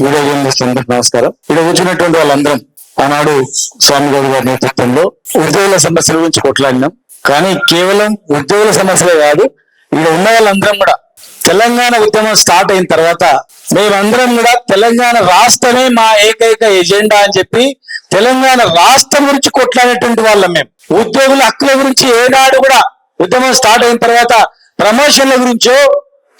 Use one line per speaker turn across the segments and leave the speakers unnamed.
Video journalist అందరికి నమస్కారం. ఇక్కడ కూర్చున్నటువంటి వాళ్ళందరం ఆనాడు స్వామి గౌడ్ గారి నేతృత్వంలో ఉద్యోగుల సమస్యల గురించి కొట్లాడినాం. కానీ కేవలం ఉద్యోగుల సమస్యలే కాదు ఇక్కడ ఉన్న వాళ్ళందరం కూడా తెలంగాణ ఉద్యమం స్టార్ట్ అయిన తర్వాత మేమందరం కూడా తెలంగాణ రాష్ట్రమే మా ఏకైక ఎజెండా అని చెప్పి తెలంగాణ రాష్ట్రం గురించి కొట్లాడేటువంటి వాళ్ళం మేము ఉద్యోగుల హక్కుల గురించి ఏనాడు కూడా ఉద్యమం స్టార్ట్ అయిన తర్వాత ప్రమోషన్ల గురించో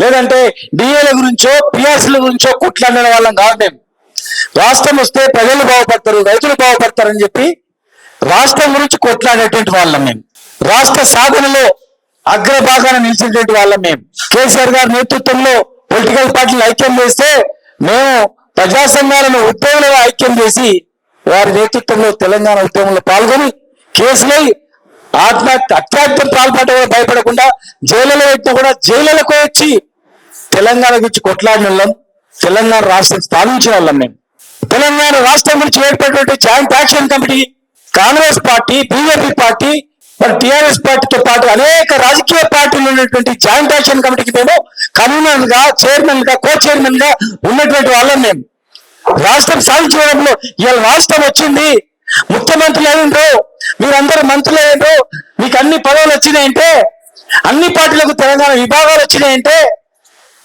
లేదంటే డిఏల గురించో పిఆర్సీల గురించో కొట్లాడిన వాళ్ళం కాదు మేము. రాష్ట్రం వస్తే ప్రజలు బాగుపడతారు రైతులు బాగుపడతారని చెప్పి రాష్ట్రం గురించి కొట్లాడేటువంటి వాళ్ళం మేము. రాష్ట్ర సాధనలో అగ్రభాగాన నిలిచినటువంటి వాళ్ళం మేము. కేసీఆర్ గారి నేతృత్వంలో పొలిటికల్ పార్టీలు ఐక్యం చేస్తే మేము ప్రజా సంఘాలను ఉద్యోగులుగా ఐక్యం చేసి వారి నేతృత్వంలో తెలంగాణ ఉద్యమంలో పాల్గొని కేసులై ఆత్మహత్య అత్యాత్యం పాల్పడ భయపడకుండా జైలులో పెట్టినా కూడా జైలులకు వచ్చి తెలంగాణ గురించి కొట్లాడిన వాళ్ళం తెలంగాణ రాష్ట్రం స్థాపించిన వాళ్ళం మేము. తెలంగాణ రాష్ట్రం గురించి ఏర్పడినటువంటి joint action committee Congress party BJP party మరి టిఆర్ఎస్ పార్టీతో పాటు అనేక రాజకీయ పార్టీలు ఉన్నటువంటి జాయింట్ యాక్షన్ కమిటీకి మేము కన్వీనర్గా చైర్మన్గా కో చైర్మన్గా ఉన్నటువంటి వాళ్ళం మేము. రాష్ట్రం సాధించడంలో ఇవాళ రాష్ట్రం వచ్చింది ముఖ్యమంత్రులు అయిండ్రు మీరందరూ మంత్రులు అయ్యిండ్రు మీకు అన్ని పదవులు వచ్చినాయంటే అన్ని పార్టీలకు తెలంగాణ విభాగాలు వచ్చినాయంటే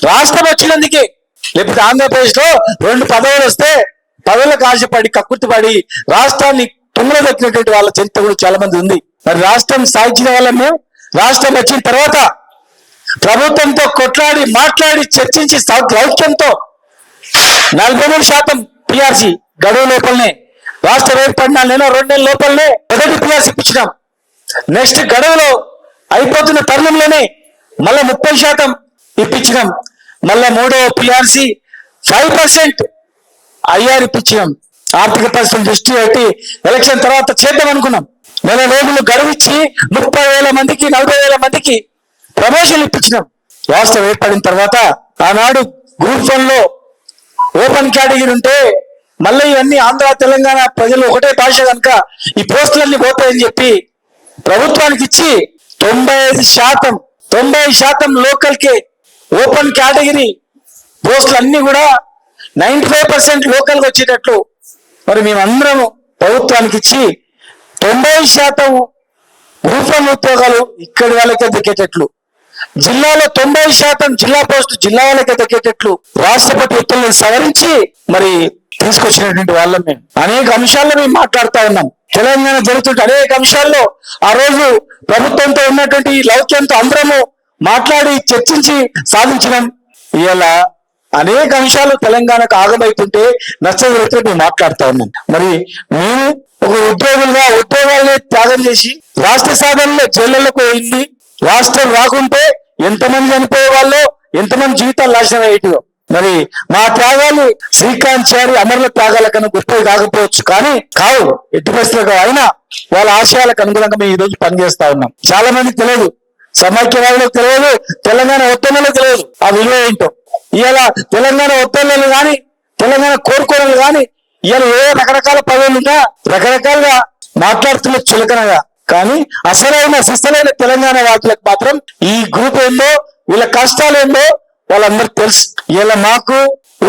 రాష్ట్రం వచ్చినందుకే. లేకపోతే ఆంధ్రప్రదేశ్లో రెండు పదవులు వస్తే పదవులకు ఆశపడి కక్కుర్తిపడి రాష్ట్రాన్ని తుంగలో వాళ్ళ చరిత్ర కూడా చాలా మంది ఉంది. మరి రాష్ట్రం సాధించిన వాళ్ళము రాష్ట్రం వచ్చిన తర్వాత ప్రభుత్వంతో కొట్లాడి మాట్లాడి చర్చించి సౌ- నలభై మూడు శాతం పిఆర్సీ గడువు లోపలనే రాష్ట్రం ఏర్పడిన నేను రెండు నెలల లోపలనే మొదటి పిఆర్సి ఇప్పించినాం నెక్స్ట్ గడువులో అయిపోతున్న తరుణంలోనే మళ్ళీ ముప్పై శాతం ఇప్పించినాం. మళ్ళీ మూడో పిఆర్సి ఫైవ్ పర్సెంట్ ఐఆర్ ఇప్పించినాం. ఆర్థిక పరిస్థితులు దృష్టి పెట్టి ఎలక్షన్ తర్వాత చేద్దాం అనుకున్నాం. నెల రోజులు గడువిచ్చి ముప్పై వేల మందికి నలభై వేల మందికి ప్రమోషన్లు ఇప్పించినాం. రాష్ట్రం ఏర్పడిన తర్వాత ఆనాడు గ్రూప్ వన్లో ఓపెన్ కేటగిరీ ఉంటే మళ్ళీ ఇవన్నీ ఆంధ్ర తెలంగాణ ప్రజలు ఒకటే భాష కనుక ఈ పోస్టులన్నీ పోతాయని చెప్పి ప్రభుత్వానికి ఇచ్చి తొంభై ఐదు శాతం తొంభై శాతం లోకల్కి ఓపెన్ కేటగిరీ పోస్టులు అన్ని కూడా నైంటీ ఫైవ్ పర్సెంట్ లోకల్కి వచ్చేటట్లు మరి మేమందరం ప్రభుత్వానికి ఇచ్చి తొంభై శాతం గ్రూప్ ఉద్యోగాలు ఇక్కడి వాళ్ళకే దక్కేటట్లు. జిల్లాలో తొంభై శాతం జిల్లా పోస్టు జిల్లా వాళ్ళకే దక్కేటట్లు. రాష్ట్రపతి ఉత్తర్వులను సవరించి మరి తీసుకొచ్చినటువంటి వాళ్ళం మేము అనేక అంశాల్లో మేము మాట్లాడుతా ఉన్నాం. తెలంగాణ జరుగుతుంటే అనేక అంశాల్లో ఆ రోజు ప్రభుత్వంతో ఉన్నటువంటి లౌక్యంతో అందరము మాట్లాడి చర్చించి సాధించినాం. ఇవాళ అనేక అంశాలు తెలంగాణకు ఆగమైతుంటే నచ్చగలిగితే మేము మాట్లాడుతా ఉన్నాం. మరి మేము ఒక ఉద్యోగులుగా ఉద్యోగాలనే త్యాగం చేసి రాష్ట్ర సాధనలో జైళ్ళకు వెళ్ళి రాష్ట్రం రాకుంటే ఎంతమంది చనిపోయే వాళ్ళు ఎంతమంది జీవితాలు నాశనం అయ్యేటివో మరి మా త్యాగాలు శ్రీకాంత్ చారి అమరుల త్యాగాల కన్నా గొప్పవి కాకపోవచ్చు కానీ కావు ఎట్టి పరిస్థితులు అయినా వాళ్ళ ఆశయాలకు అనుగుణంగా మేము ఈ రోజు పనిచేస్తా ఉన్నాం. చాలా మంది తెలియదు. సమైక్యవాదులకు తెలియదు తెలంగాణ ఉత్తమంలో తెలియదు. ఆ విలువ ఏంటో? ఇలా తెలంగాణ ఒత్తిళ్ళలో కానీ తెలంగాణ కోరుకోవడం కానీ ఇలా ఏ రకరకాల పదవులుగా రకరకాలుగా మాట్లాడుతున్న చులకనగా కానీ అసలైన సిసలైన తెలంగాణ వాదులకు మాత్రం ఈ గ్రూప్ ఏందో వీళ్ళ కష్టాలు ఏందో వాళ్ళందరూ తెలుసు. ఇలా మాకు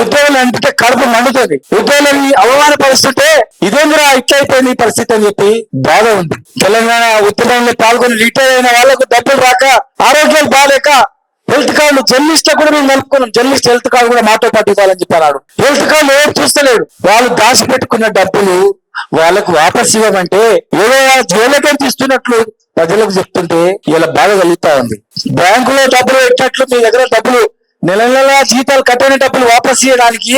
ఉద్యోగులు అంటే కడుపు మండుతుంది. ఉద్యోగులని అవమానపరుస్తుంటే ఇదేంద్రా ఇట్లయిపోయింది ఈ పరిస్థితి అని చెప్పి బాధ ఉంది. తెలంగాణ ఉద్యమంలో పాల్గొని రిటైర్ అయిన వాళ్ళకు డబ్బులు రాక ఆరోగ్యాలు బాగాలేక హెల్త్ కార్డు జర్నలిస్ట్ కూడా మేము కలుపుకున్నాం జర్నలిస్ట్ హెల్త్ కార్డు కూడా మాతో పాటు ఇవ్వాలని చెప్పారు హెల్త్ కార్డు ఎవరు చూస్తలేడు. వాళ్ళు దాచి పెట్టుకున్న డబ్బులు వాళ్ళకు వాపస్ ఇవ్వమంటే ఏదో జోలకే తీస్తున్నట్లు ఇస్తున్నట్లు ప్రజలకు చెప్తుంటే ఇలా బాధ కలుగుతా ఉంది. బ్యాంకులో డబ్బులు పెట్టినట్లు మీ దగ్గర డబ్బులు నెల నెల జీతాలు కట్టని డబ్బులు వాపస్ చేయడానికి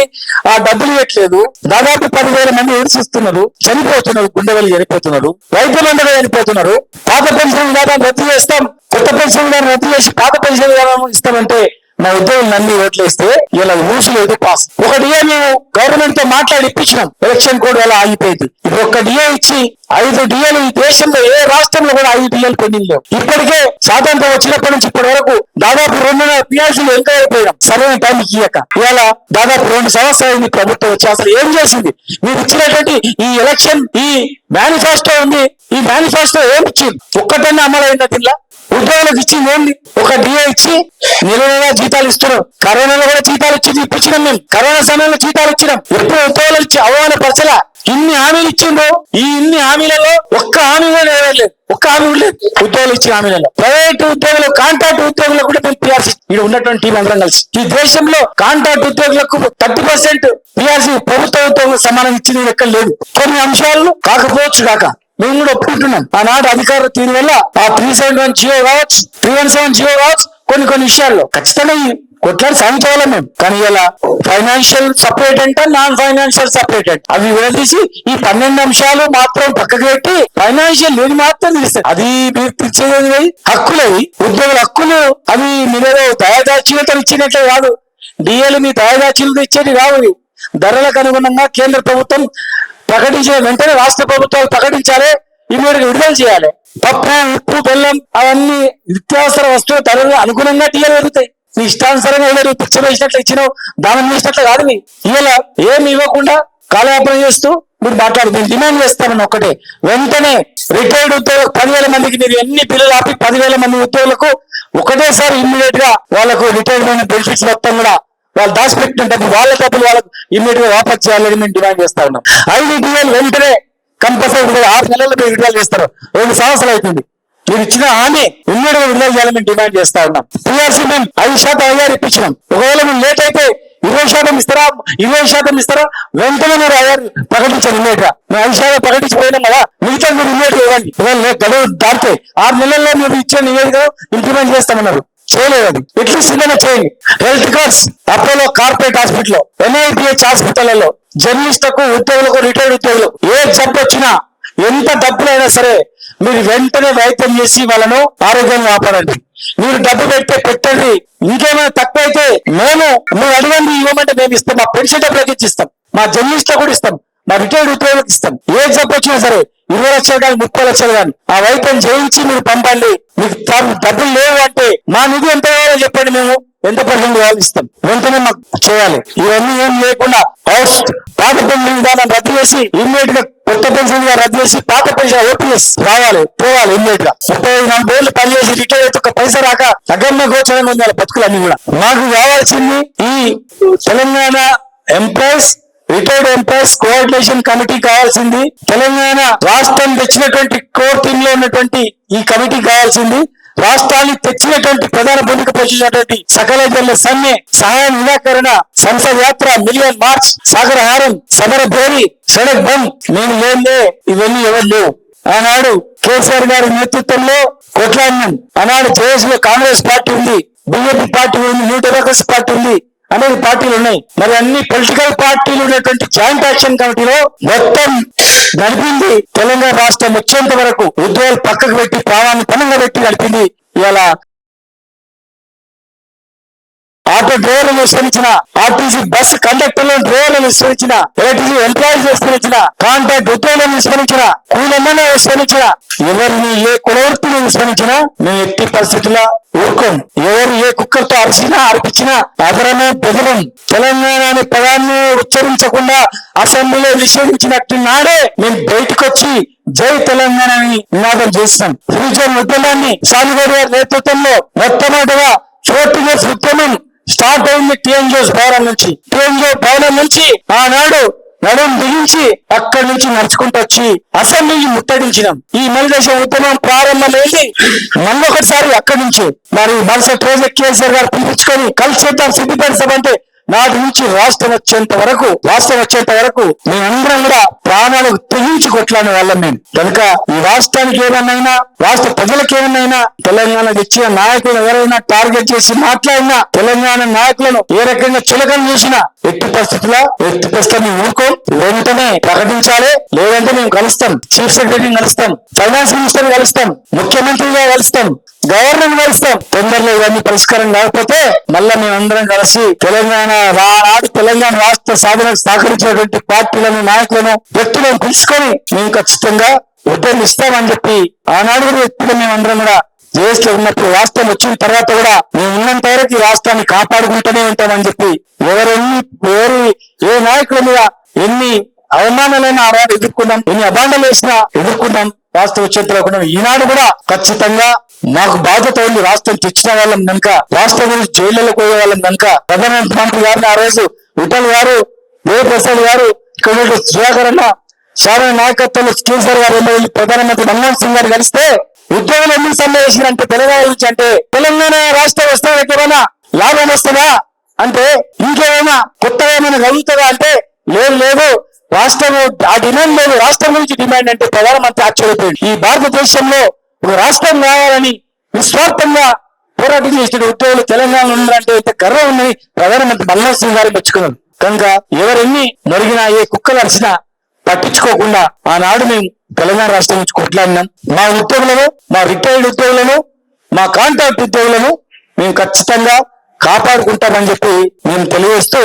ఆ డబ్బులు ఇవ్వట్లేదు. దాదాపు పదివేల మంది హింసిస్తున్నారు చనిపోతున్నారు గుండెవల్లి చనిపోతున్నారు రైతులందరూ చనిపోతున్నారు. పాత పెన్షన్ విధానం రద్దు చేస్తాం. కొత్త పెన్షన్ విధానం రద్దు చేసి పాత పెన్షన్ విధానం ఇస్తామంటే మా ఉద్యోగులు నమ్మి ఓట్లేస్తే ఇలా ఊసు లేదు పాస్ ఒక డిఏ మేము గవర్నమెంట్తో మాట్లాడి ఇప్పించినాం. ఎలక్షన్ కోడ్ వల్ల ఆగిపోయింది? ఇప్పుడు ఒక డిఏ ఇచ్చి ఐదు డిఏలు ఈ దేశంలో ఏ రాష్ట్రంలో కూడా ఐదు డిఏలు పెండింగ్ లేవు. ఇప్పటికే స్వాతంత్రం వచ్చినప్పటి నుంచి ఇప్పటి వరకు దాదాపు రెండున్నర పిఆర్సీలు ఎంత అయిపోయాం సరైన టైం ఇయ్యక. ఇవాళ దాదాపు రెండు సంవత్సరాలు ప్రభుత్వం వచ్చి. అసలు ఏం చేసింది? మీరు ఇచ్చినటువంటి ఈ ఎలక్షన్ ఈ మేనిఫెస్టో ఉంది. ఈ మేనిఫెస్టో ఏమి ఇచ్చింది? ఒక్కటన్నా అమలైందా దీనిలో? ఉద్యోగులకు ఇచ్చింది ఏంది? ఒక డిఏ ఇచ్చి నెల నెల జీతాలు ఇస్తున్నాం. కరోనాలో కూడా జీతాలు ఇచ్చి ఇప్పించినాం మేము. కరోనా సమయంలో జీతాలు ఇచ్చినాం. ఎప్పుడు ఉద్యోగాలు ఇచ్చి అవమానపరచలా ఇన్ని హామీలు ఇచ్చిండ్రు. ఈ ఇన్ని హామీలలో ఒక్క హామీ కూడా నెరవేరలేదు. ఒక్క హామీ లేదు. ఉద్యోగులు ఇచ్చిన హామీలలో. ప్రైవేట్ ఉద్యోగులు కాంట్రాక్ట్ ఉద్యోగులకు కూడా మేము పిఆర్సీ ఇక్కడ ఉన్నటువంటి టీం అందరం కలిసి. ఈ దేశంలో కాంట్రాక్ట్ ఉద్యోగులకు థర్టీ పర్సెంట్ పిఆర్సీ ప్రభుత్వ ఉద్యోగులకు సమానం ఇచ్చింది ఎక్కడ లేదు కొన్ని అంశాలను కాకపోవచ్చు కాక. మేము కూడా ఒప్పుకుంటున్నాం. ఆనాడు అధికారులు దీని వల్ల ఆ త్రీ సెవెన్ వన్ జియో కావచ్చు త్రీ వన్ సెవెన్ జియో కావచ్చు కొన్ని కొన్ని విషయాల్లో ఖచ్చితంగా కొట్లాడి సాగిపోవాలి మేము. కానీ ఇలా ఫైనాన్షియల్ సపరేట్ అంటే నాన్ ఫైనాన్షియల్ సపరేట్ అంటే. అవి విడదీసి ఈ పన్నెండు అంశాలు మాత్రం పక్కకు పెట్టి ఫైనాన్షియల్ లేని మాత్రం తీస్తారు అది మీరు తెచ్చేది హక్కులు అవి ఉద్యోగుల హక్కులు అవి మీరు దయాదాచీలతో ఇచ్చినట్లే కాదు. డిఎల్ మీ దయాదాచీలతో ఇచ్చేది కావు ధరలకు అనుగుణంగా కేంద్ర ప్రభుత్వం ప్రకటించిన వెంటనే రాష్ట్ర ప్రభుత్వాలు ప్రకటించాలి ఇమీడియట్ విడుదల చేయాలి. పప్పు ఉప్పు బెల్లం అవన్నీ నిత్యావసర వస్తువుల ధరలు అనుగుణంగా టీఎల్ పెరుగుతాయి. నీ ఇష్టానుసారంగా ఏదో పిచ్చ వేసినట్లు ఇచ్చినావు దానం చేసినట్లు కాదు నీ. ఇవాళ ఏమి ఇవ్వకుండా కాలయాపన చేస్తూ మీరు మాట్లాడు నేను డిమాండ్ చేస్తానని ఒక్కటే. వెంటనే రిటైర్డ్ ఉద్యోగులకు పదివేల మందికి మీరు ఎన్ని బిల్లులు ఆపి పదివేల మంది ఉద్యోగులకు ఒకటేసారి ఇమ్మీడియట్గా వాళ్ళకు రిటైర్మెంట్ బెనిఫిట్స్ మొత్తం కూడా వాళ్ళు దాచిపెట్టిన డబ్బు వాళ్ళ డబ్బులు వాళ్ళకు ఇమ్మీడియట్గా వాపస్ చేయాలని మేము డిమాండ్ చేస్తా ఉన్నాం. ఐదు డిఎల్ వెంటనే కంపల్సరీ ఆరు నెలలు మీరు విడుదల చేస్తారు. రెండు సంవత్సరాలు అవుతుంది మీరు ఇచ్చిన హామీ ఇమ్మీడియట్గా విడుదల చేయాలని మేము డిమాండ్ చేస్తా ఉన్నాం. టీఆర్సీ మేము ఐదు శాతం అయ్యారు ఇప్పించినాం. ఒకవేళ మేము లేట్ అయితే ఇరవై శాతం ఇస్తారా? ఇరవై శాతం ఇస్తారా? వెంటనే మీరు అయ్యారు ప్రకటించారు ఇమ్మీడియట్గా. మేము ఐదు శాతం ప్రకటించిపోయినాం కదా మిగతా మీరు ఇమ్మీడియట్ ఇవ్వండి. గడువు దాటితే ఆరు నెలల్లో మీరు ఇచ్చిన నివేదిక ఇంప్లిమెంట్ చేస్తామన్నారు. చేయలేదు అది ఎట్లీస్ట్ చేయండి. Health cards Apollo corporate hospital NIPH హాస్పిటల్లో జర్నలిస్టులకు ఉద్యోగులకు రిటైర్డ్ ఉద్యోగులు ఏ జబ్బు వచ్చినా ఎంత డబ్బులైనా సరే మీరు వెంటనే వైద్యం చేసి వాళ్ళను ఆరోగ్యంగా కాపాడండి. మీరు డబ్బు పెడితే పెట్టండి ఇంకేమైనా తక్కువైతే మేము నువ్వు అడగండి ఇవ్వమంటే మేము ఇస్తాం. మా పెన్షన్ డబ్బులకి ఇచ్చి ఇస్తాం. మా జర్నలిస్టులకు కూడా ఇస్తాం. మా రిటైర్డ్ ఉద్యోగులకు ఇస్తాం. ఏ చెప్పొచ్చినా సరే ఇరవై లక్షలు కానీ ముప్పై లక్షలు కానీ ఆ వైద్యం చేయించి మీరు పంపండి. మీకు డబ్బులు లేవు అంటే మా నిధి ఎంత కావాలో చెప్పండి మేము. ఎంత పర్సెంట్ కావాలి ఇస్తాం. వెంటనే మాకు చేయాలి. ఇవన్నీ ఏం లేకుండా హౌస్ పాత పెన్షన్ విధానం రద్దు చేసి ఇమ్మీడియట్గా కొత్త పెన్షన్ రద్దు చేసి పాత పెన్షన్ ఓపీఎస్ రావాలి పోవాలి ఇమ్మీడియట్గా ముప్పై ఐదు నలభై ఏళ్ళు పనిచేసి రిటైర్ అయితే ఒక పైసా రాక అగమ్య గోచరంగా ఉంది వాళ్ళ అన్ని కూడా. మాకు కావాల్సింది ఈ Telangana employees retired employees coordination committee కావాల్సింది. తెలంగాణ రాష్ట్రం తెచ్చినటువంటి కోర్ టీమ్లో ఉన్నటువంటి ఈ కమిటీ కావాల్సింది. రాష్ట్రాన్ని తెచ్చినటువంటి ప్రధాన భూమిక పోషించినటువంటి సకల జిల్లా సమ్మె సహాయ నిరాకరణ సంసద్ యాత్ర మిలియన్ మార్చ్ సాగర హారం సమర భోరి సడక్ బంద్ నేను లేదే ఇవన్నీ ఎవరు లేవు. ఆనాడు కేసీఆర్ గారి నేతృత్వంలో కొట్లాడినాం. ఆనాడు జేఎస్లో కాంగ్రెస్ పార్టీ ఉంది బీజేపీ పార్టీ ఉంది న్యూ డెమోక్రసీ పార్టీ ఉంది. అనేది పార్టీలు ఉన్నాయి. మరి అన్ని పొలిటికల్ పార్టీలు ఉన్నటువంటి జాయింట్ యాక్షన్ కమిటీలో మొత్తం నడిపింది తెలంగాణ రాష్ట్రం వచ్చేంత వరకు ఉద్యోగాలు పక్కకు పెట్టి ప్రాణాన్ని పనంగా పెట్టి నడిపింది ఇవాళ ఆటో డ్రైవర్లను విస్మరించిన ఆర్టీసీ బస్సు కండక్టర్లను డ్రైవర్లను విస్మరించిన ఎలక్ట్రిసిటీ ఎంప్లాయీస్ విస్మరించిన కాంట్రాక్ట్ ఉద్యోగులను విస్మరించిన కూలమ్మను విస్మరించిన ఎవరిని ఏ కులవృత్తిని విస్మరించినా మీ ఎట్టి పరిస్థితుల్లో ఊరుకోం. ఎవరు ఏ కుక్కర్తో అరిచినా అరిపించినా అదరమే బెదరం. తెలంగాణ అనే పదాన్ని ఉచ్చరించకుండా అసెంబ్లీలో నిషేధించినట్టు నాడే మేము బయటకు వచ్చి జై తెలంగాణ నినాదం చేస్తాం ఫ్యూచర్ ఉద్యమాన్ని సామిగౌడ్ గారి నేతృత్వంలో మొట్టమొదటిగా చోటుగా ఉద్యమం స్టార్ట్ అయింది టిఎన్జిఓస్ భవనం నుంచి. టీఎంజో భవనం నుంచి ఆనాడు నడుం బిగించి అక్కడి నుంచి నడుచుకుంటూ వచ్చి అసెంబ్లీని ముట్టడించినాం. ఈ మలిదేశ ఉద్యమం ప్రారంభమైంది. మళ్ళొకసారి అక్కడి నుంచి. మరి మరుసటి రోజు కేసీఆర్ గారు పిలిపించుకొని కలిసి చేద్దాం సిద్ధిపేట సభ అంటే నాటి నుంచి రాష్ట్రం వచ్చేంత వరకు రాష్ట్రం వచ్చేంత వరకు మేమందరం కూడా ప్రాణాలకు తెగించి కొట్లాడిన వాళ్ళం మేము. కనుక ఈ రాష్ట్రానికి ఏమన్నైనా రాష్ట్ర ప్రజలకు ఏమన్నైనా తెలంగాణ తెచ్చిన నాయకులు ఎవరైనా టార్గెట్ చేసి మాట్లాడినా తెలంగాణ నాయకులను ఏ రకంగా చులకన చూసినా ఎట్టి పరిస్థితుల్లో ఎట్టి పరిస్థితులు ఊరుకో. వెంటనే ప్రకటించాలి లేదంటే మేము కలుస్తాం. చీఫ్ సెక్రటరీని కలుస్తాం ఫైనాన్స్ మినిస్టర్ కలుస్తాం ముఖ్యమంత్రిగా కలుస్తాం. గవర్నర్ కలుస్తాం తొందరలో ఇవన్నీ పరిష్కారం కాకపోతే మళ్ళా మేమందరం కలిసి తెలంగాణ రానాడు తెలంగాణ రాష్ట్ర సాధనకు సహకరించినటువంటి పార్టీలను నాయకులను వ్యక్తులను పిలుచుకొని మేము ఖచ్చితంగా ఉద్యోగం ఇస్తామని చెప్పి ఆనాడు కూడా వ్యక్తులు మేమందరం కూడా జేఎస్లో ఉన్నప్పుడు రాష్ట్రం వచ్చిన తర్వాత కూడా మేము ఉన్నంత వరకు ఈ రాష్ట్రాన్ని కాపాడుకుంటూనే ఉంటామని చెప్పి ఎవరెన్ని ఎవరి ఏ నాయకుల మీద ఎన్ని అవమానాలైనా ఆనాడు ఎదుర్కొన్నాం ఎన్ని అభాండాలు వేసినా ఎదుర్కొన్నాం. రాష్ట్ర వచ్చేంత కూడా ఈనాడు కూడా ఖచ్చితంగా మాకు బాధ్యత ఉంది రాష్ట్రం తెచ్చిన వాళ్ళం కనుక రాష్ట్రం గురించి జైళ్ళలో పోయే వాళ్ళం కనుక. ప్రధానమంత్రి గారిని ఆ రోజు విఠల్ గారు దేవప్రసాద్ గారు ఇక్కడ సుధాకర్ అన్న సారా నాయకత్వంలో కేసీఆర్ గారు వెళ్ళి ప్రధానమంత్రి మన్మోహన్ సింగ్ గారు కలిస్తే ఉద్యోగులు ఎందుకు సమ్మె తెలంగాణ గురించి అంటే తెలంగాణ రాష్ట్ర వస్తే ఏమైనా లాభం వస్తుందా? అంటే ఇంకేమైనా కొత్తగా ఏమైనా కలుగుతుందా అంటే లేదు లేదు. రాష్ట్రం ఆ డిమాండ్ లేదు. రాష్ట్రం గురించి డిమాండ్ అంటే ప్రధానమంత్రి ఆశ్చర్యపోయింది ఈ భారతదేశంలో ఒక రాష్ట్రం కావాలని నిస్వార్థంగా పోరాటం చేసిన ఉద్యోగులు తెలంగాణ ఉన్నారంటే ఇంత గర్వం ఉందని ప్రధానమంత్రి మన్మోహన్ సింగ్ గారు మెచ్చుకున్నారు. కనుక ఎవరెన్ని మొరిగినా ఏ కుక్కలు అరిచినా పట్టించుకోకుండా ఆనాడు మేము తెలంగాణ రాష్ట్రం నుంచి కొట్లాడినాం. మా ఉద్యోగులను మా రిటైర్డ్ ఉద్యోగులను మా కాంట్రాక్ట్ ఉద్యోగులను మేము ఖచ్చితంగా కాపాడుకుంటామని చెప్పి మేము తెలియజేస్తూ